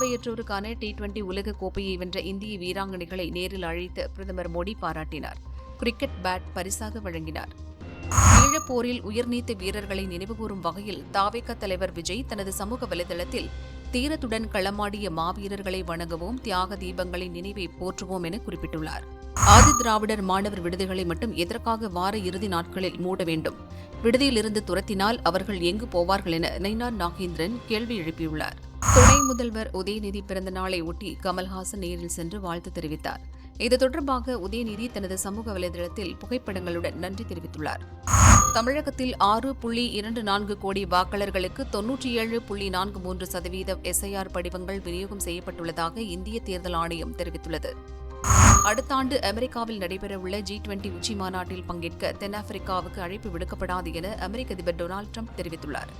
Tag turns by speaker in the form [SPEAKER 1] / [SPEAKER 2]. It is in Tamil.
[SPEAKER 1] பார்வையற்றோருக்கான டி டுவெண்டி உலக கோப்பையை வென்ற இந்திய வீராங்கனைகளை நேரில் அழைத்து பிரதமர் மோடி பாராட்டினார். கிரிக்கெட் பேட் பரிசாக வழங்கினார். ஈழப்போரில் உயிர்நீத்த வீரர்களை நினைவுகூரும் வகையில் தாவேக தலைவர் விஜய் தனது சமூக வலைதளத்தில் தீரத்துடன் களமாடிய மாவீரர்களை வணங்குவோம் தியாக தீபங்களின் நினைவை போற்றுவோம் என குறிப்பிட்டுள்ளார். ஆதி திராவிடர் மாணவர் விடுதிகளை மட்டும் எதற்காக வார இறுதி நாட்களில் மூட வேண்டும்? விடுதியிலிருந்து துரத்தினால் அவர்கள் எங்கு போவார்கள் என நைனார் நாகேந்திரன் கேள்வி எழுப்பியுள்ளார். துணை முதல்வர் உதயநிதி பிறந்த நாளை ஒட்டி கமல்ஹாசன் நேரில் சென்று வாழ்த்து தெரிவித்தார். இது தொடர்பாக உதயநிதி தனது சமூக வலைதளத்தில் புகைப்படங்களுடன் நன்றி தெரிவித்துள்ளார். தமிழகத்தில் ஆறு புள்ளி இரண்டு நான்கு கோடி வாக்காளர்களுக்கு தொன்னூற்றி ஏழு புள்ளி நான்கு மூன்று சதவீதம் எஸ்ஐஆர் படிவங்கள் விநியோகம் செய்யப்பட்டுள்ளதாக இந்திய தேர்தல் ஆணையம் தெரிவித்துள்ளது. அடுத்த ஆண்டு அமெரிக்காவில் நடைபெறவுள்ள ஜி டுவெண்டி உச்சி மாநாட்டில் பங்கேற்க தென்னாப்பிரிக்காவுக்கு அழைப்பு விடுக்கப்படாது என அமெரிக்க அதிபர் டொனால்டு ட்ரம்ப் தெரிவித்துள்ளார்.